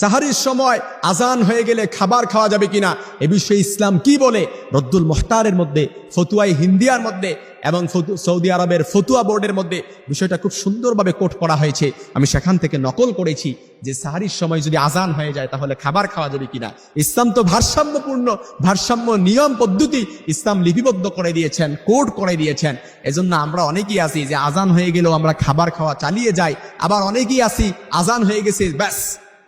সাহারির সময় আজান হয়ে গেলে খাবার খাওয়া যাবে কিনা, এ বিষয়ে ইসলাম কি বলে? রদ্দুল মোহতারের মধ্যে, ফতুয়াই হিন্দিয়ার মধ্যে এবং সৌদি আরবের ফতুয়া বোর্ডের মধ্যে বিষয়টা খুব সুন্দরভাবে কোট করা হয়েছে। আমি সেখান থেকে নকল করেছি যে সাহারির সময় যদি আজান হয়ে যায় তাহলে খাবার খাওয়া যাবে কিনা। ইসলাম তো ভারসাম্যপূর্ণ, ভারসাম্য নিয়ম পদ্ধতি ইসলাম লিপিবদ্ধ করে দিয়েছেন, কোড করে দিয়েছেন। এজন্য আমরা অনেকেই আছি যে আজান হয়ে গেলেও আমরা খাবার খাওয়া চালিয়ে যাই, আবার অনেকেই আছি আজান হয়ে গেছে, ব্যাস।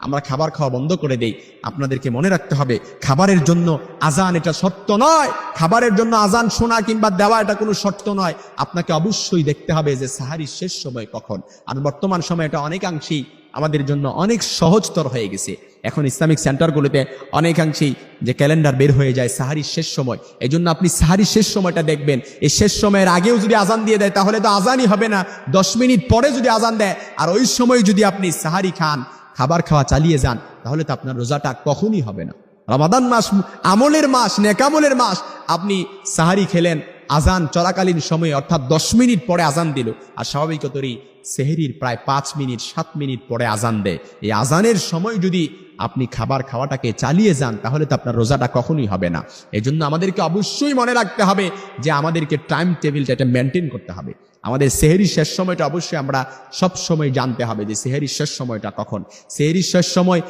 আমরা খাবার খাওয়া বন্ধ করে দেই, আপনাদেরকে মনে রাখতে হবে, খাবারের জন্য আজান এটা শর্ত নয়। খাবারের জন্য আজান শোনা কিংবা দেওয়া এটা কোনো শর্ত নয়। আপনাকে অবশ্যই দেখতে হবে যে সাহারির শেষ সময় কখন। আর বর্তমান সময় এটা অনেকাংশেই আমাদের জন্য অনেক সহজতর হয়ে গেছে। এখন ইসলামিক সেন্টারগুলোতে অনেকাংশেই যে ক্যালেন্ডার বের হয়ে যায় সাহারির শেষ সময়। এই জন্য আপনি সাহারির শেষ সময়টা দেখবেন। এই শেষ সময়ের আগেও যদি আজান দিয়ে দেয়, তাহলে তো আজানই হবে না। দশ মিনিট পরে যদি আজান দেয়, আর ওই সময় যদি আপনি সাহারি খান খাবার খাওয়া চালিয়ে যান, তাহলে তো আপনার রোজাটা কখনই হবে না। রমাদান মাস, আমলের মাস, নেকামলের মাস, আপনি সাহারি খেলেন, আজান চলাকালীন সময়ে, অর্থাৎ দশ মিনিট পরে আজান দিল, আর স্বাভাবিকতরই সেহেরির প্রায় পাঁচ মিনিট, সাত মিনিট পরে আজান দেয়। এই আজানের সময় যদি আপনি খাবার খাওয়াটাকে চালিয়ে যান, তাহলে তো আপনার রোজাটা কখনোই হবে না। এই জন্য আমাদেরকে অবশ্যই মনে রাখতে হবে যে আমাদেরকে টাইম টেবিলটা এটা মেনটেন করতে হবে। আমাদের সেহেরির শেষ সময়টা অবশ্যই আমরা সব সময় জানতে হবে যে সেহেরির শেষ সময়টা কখন। সেহেরির শেষ সময়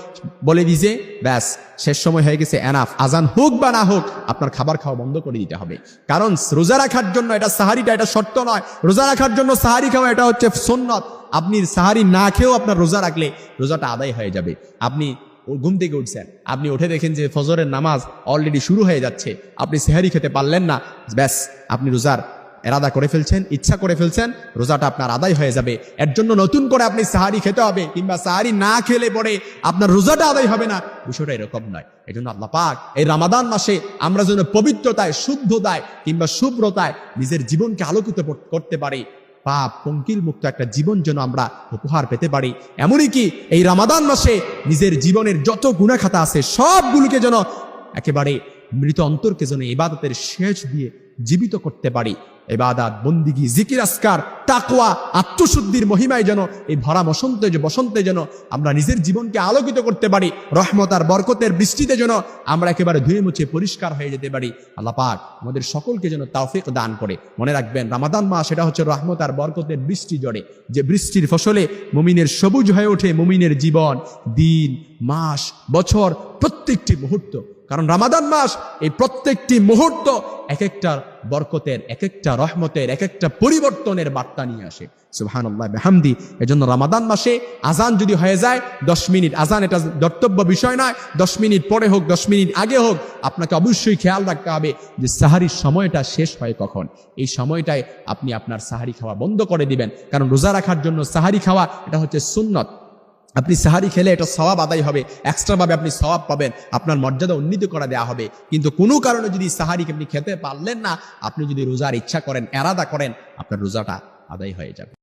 বলে দিছে ব্যাস, শেষ সময় হয়ে গেছে এনাফ আজান হোক বা না হোক, আপনার খাবার খাওয়া বন্ধ করে দিতে হবে। কারণ রোজা রাখার জন্য এটা সাহারিটা এটা শর্ত নয়। রোজা রাখার জন্য সাহারি খাওয়া এটা হচ্ছে সন্ন্যত আপনি সাহারি না খেয়েও আপনার রোজা রাখলে রোজাটা আদায় হয়ে যাবে। আপনি ঘুম থেকে উঠছেন আপনি উঠে দেখেন যে ফজরের নামাজ অলরেডি শুরু হয়ে যাচ্ছে। আপনি সেহারি খেতে পারলেন না। ব্যাস, আপনি রোজার এরাদা করে ফেলছেন, ইচ্ছা করে ফেলছেন, রোজাটা আপনার আদায় হয়ে যাবে। এর জন্য নতুন করে আপনি সাহারি খেতে হবে, কিংবা সাহারি না খেলে পরে আপনার রোজাটা আদায় হবে না। বিষয়টা এরকম নয়। এই জন্য আল্লাহ পাক এই রামাদান মাসে আমরা যেন পবিত্রতায়, শুদ্ধতায়, কিংবা শুভ্রতায় নিজের জীবনকে আলোকিত করতে পারি। পাপ পঙ্কিল মুক্ত একটা জীবন যেন আমরা উপহার পেতে পারি। এমনই কি এই রামাদান মাসে নিজের জীবনের যত গুণাখাতা আছে, সবগুলোকে যেন একেবারে মৃত অন্তরকে যেন ইবাদতের শেষ দিয়ে জীবিত করতে পারি। এবাদাত বন্দিগি, জিকির আসকার তাকওয়া, আত্মশুদ্ধির মহিমায় যেন, এই ভরা বসন্তে যে বসন্তে যেন আমরা নিজের জীবনকে আলোকিত করতে পারি, রহমত আর বরকতের বৃষ্টিতে যেন আমরা একেবারে ধুয়ে মুছে পরিষ্কার হয়ে যেতে পারি। আল্লাহ পাক আমাদের সকলকে যেন তাওফিক দান করে। মনে রাখবেন, রামাদান মাস সেটা হচ্ছে রহমত আর বরকতের বৃষ্টি জড়ে যে বৃষ্টির ফসলে মুমিনের সবুজ হয়ে ওঠে মুমিনের জীবন, দিন, মাস, বছর, প্রত্যেকটি মুহূর্ত। কারণ রামাদান মাস এই প্রত্যেকটি মুহূর্ত এক একটা বরকতের এক একটা রহমতের এক একটা পরিবর্তনের বার্তা নিয়ে আসে। সুবহানাল্লাহ, বেহামদি। এজন্য রামাদান মাসে আজান যদি হয়ে যায়, দশ মিনিট আজান এটা দর্তব্য বিষয় নয়। দশ মিনিট পরে হোক, দশ মিনিট আগে হোক, আপনাকে অবশ্যই খেয়াল রাখতে হবে যে সাহারির সময়টা শেষ হয় কখন। এই সময়টায় আপনি আপনার সাহারি খাওয়া বন্ধ করে দিবেন। কারণ রোজা রাখার জন্য সাহারি খাওয়া, এটা হচ্ছে সুন্নত। আপনি সাহারি খেলে এটা স্বভাব আদায় হবে। এক্সট্রাভাবে আপনি স্বভাব পাবেন। আপনার মর্যাদা উন্নীত করা দেওয়া হবে। কিন্তু কোনো কারণে যদি সাহারি আপনি খেতে পারলেন না, আপনি যদি রোজার ইচ্ছা করেন, এরাদা করেন, আপনার রোজাটা আদায় হয়ে যাবে।